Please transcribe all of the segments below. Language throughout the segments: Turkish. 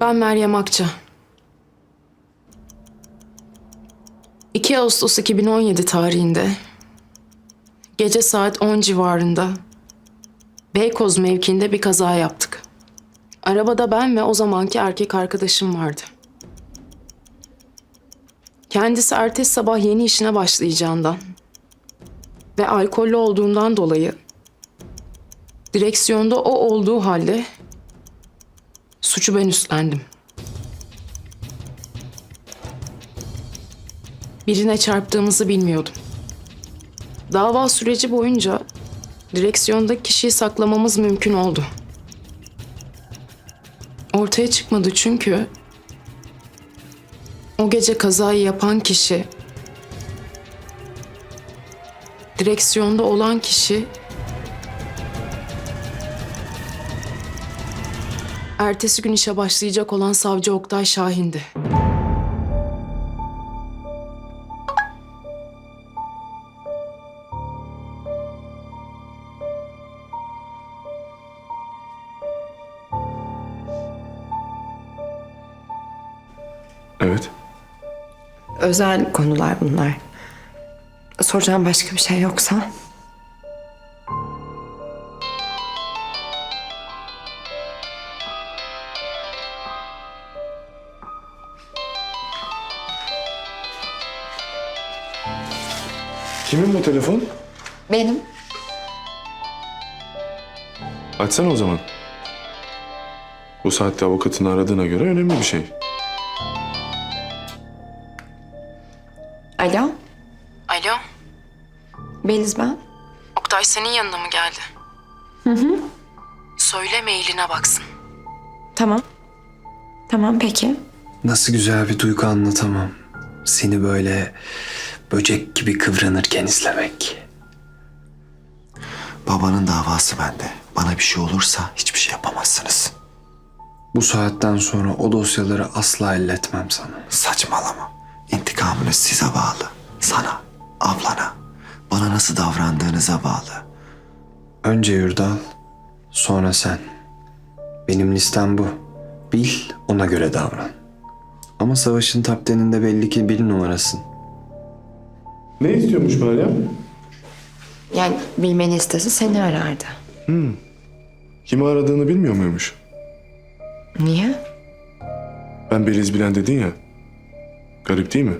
Ben Meryem Akça. 2 Ağustos 2017 tarihinde gece saat 10 civarında Beykoz mevkiinde bir kaza yaptık. Arabada ben ve o zamanki erkek arkadaşım vardı. Kendisi ertesi sabah yeni işine başlayacağından ve alkollü olduğundan dolayı direksiyonda o olduğu halde suçu ben üstlendim. Birine çarptığımızı bilmiyordum. Dava süreci boyunca direksiyondaki kişiyi saklamamız mümkün oldu. Ortaya çıkmadı çünkü o gece kazayı yapan kişi direksiyonda olan kişi ertesi gün işe başlayacak olan savcı Oktay Şahin'di. Evet. Özel konular bunlar. Soracağım başka bir şey yoksa. Telefon? Benim. Açsana o zaman. Bu saatte avukatını aradığına göre önemli bir şey. Alo, Alo, Beliz ben. Oktay senin yanına mı geldi? Hı hı. Söyle mailine baksın. Tamam. Tamam peki. Nasıl güzel bir duygu anlatamam. Seni böyle böcek gibi kıvranırken izlemek. Babanın davası bende. Bana bir şey olursa hiçbir şey yapamazsınız. Bu saatten sonra o dosyaları asla elletmem sana. Saçmalama. İntikamınız size bağlı. Sana, ablana, bana nasıl davrandığınıza bağlı. Önce Yurdal, sonra sen. Benim listem bu. Bil, ona göre davran. Ama savaşın tapteninde belli ki bir numarasın. Ne istiyormuş Meryem? Yani bilmeni istese seni arardı. Kimi aradığını bilmiyor muymuş? Niye? Ben Beliz Bilen dedin ya. Garip değil mi?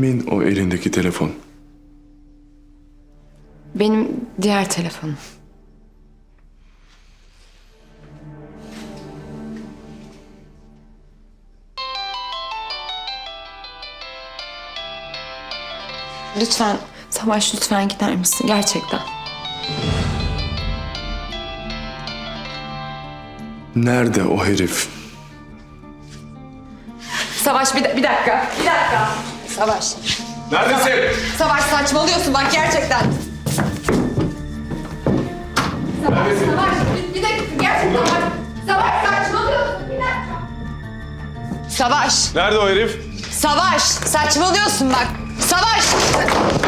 Kimin o elindeki telefon? Benim diğer telefonum. Lütfen Savaş lütfen gider misin gerçekten? Nerede o herif? Savaş bir, bir dakika. Bir dakika. Savaş. Neredesin? Savaş saçmalıyorsun bak gerçekten. Savaş, Savaş bir, bir dakika gerçekten bak. Savaş saçmalıyorsun bir dakika. Savaş, Nerede o herif? Savaş saçmalıyorsun bak. Savaş.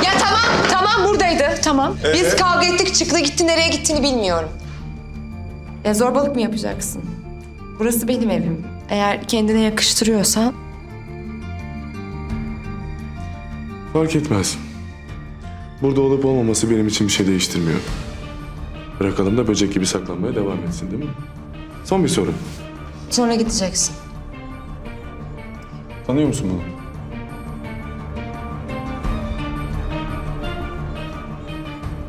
Ya tamam, tamam buradaydı. Tamam. Biz kavga ettik çıktı gitti nereye gittiğini bilmiyorum. Ya zorbalık mı yapacaksın? Burası benim evim. Eğer kendine yakıştırıyorsan Fark etmez. Burada olup olmaması benim için bir şey değiştirmiyor. Bırakalım da böcek gibi saklanmaya devam etsin değil mi? Son bir soru. Sonra gideceksin. Tanıyor musun bunu?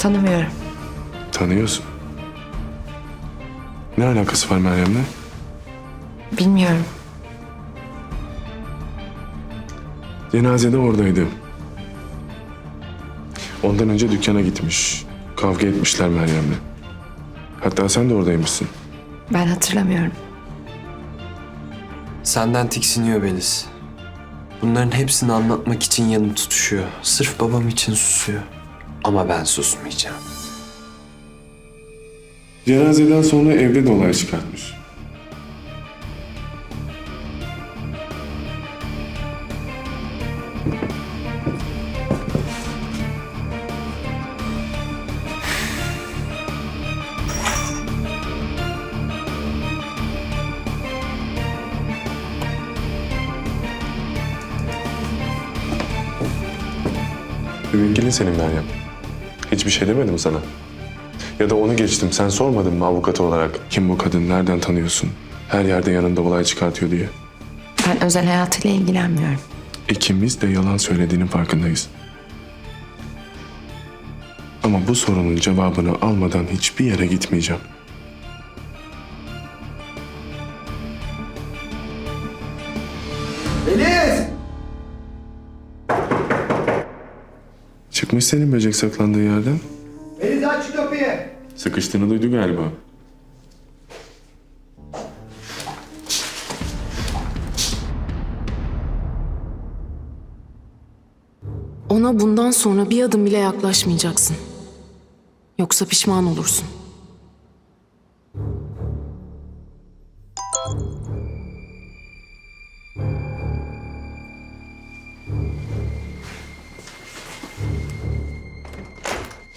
tanımıyorum. Tanıyorsun. Ne alakası var Meryem'le? Bilmiyorum. Cenazede oradaydı. Ondan önce dükkana gitmiş. Kavga etmişler Meryem'le. Hatta sen de oradaymışsın. Ben hatırlamıyorum. Senden tiksiniyor Beliz. Bunların hepsini anlatmak için yanım tutuşuyor. Sırf babam için susuyor. Ama ben susmayacağım. Cenazeden sonra evde de olay çıkartmış. Müvekkilin senin Meryem. Hiçbir şey demedim sana. Ya da onu geçtim. Sen sormadın mı avukat olarak? Kim bu kadın? Nereden tanıyorsun? Her yerde yanında olay çıkartıyor diye. Ben özel hayatıyla ilgilenmiyorum. İkimiz de yalan söylediğinin farkındayız. Ama bu sorunun cevabını almadan hiçbir yere gitmeyeceğim. Çıkmış senin böcek saklandığı yerden. Deniz aç şu kapıyı. Sıkıştığını duydu galiba. Ona bundan sonra bir adım bile yaklaşmayacaksın. Yoksa pişman olursun.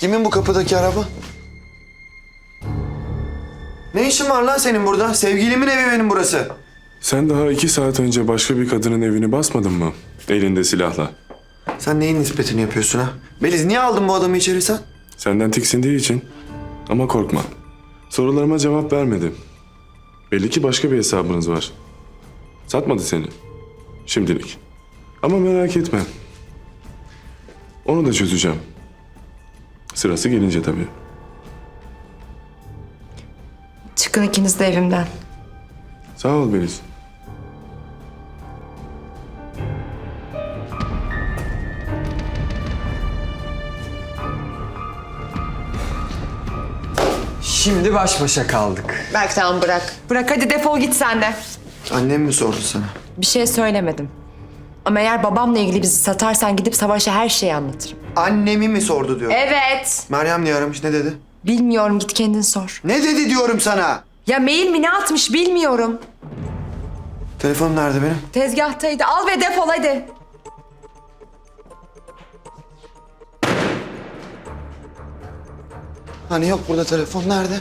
Kimin bu kapıdaki araba? Ne işin var lan senin burada? Sevgilimin evi benim burası. Sen daha iki saat önce başka bir kadının evini basmadın mı? Elinde silahla. Sen neyin nispetini yapıyorsun ha? Beliz niye aldın bu adamı içeri sen? Senden tiksindiği için. Ama korkma. Sorularıma cevap vermedi. Belli ki başka bir hesabınız var. Satmadı seni. Şimdilik. Ama merak etme. Onu da çözeceğim. Sırası gelince tabii. Çıkın ikiniz de evimden. Sağ ol Beliz. Şimdi baş başa kaldık. Berk tamam bırak. Bırak hadi defol git sen de. Annem mi sordu sana? Bir şey söylemedim. Ama eğer babamla ilgili bizi satarsan gidip Savaş'a her şeyi anlatırım. Annemi mi sordu diyor. Evet. Meryem niye aramış ne dedi? Bilmiyorum git kendin sor. Ne dedi diyorum sana? Ya mail mi ne atmış bilmiyorum. Telefonum nerede benim? Tezgahtaydı. Al ve defol hadi. Hani yok burada telefon nerede?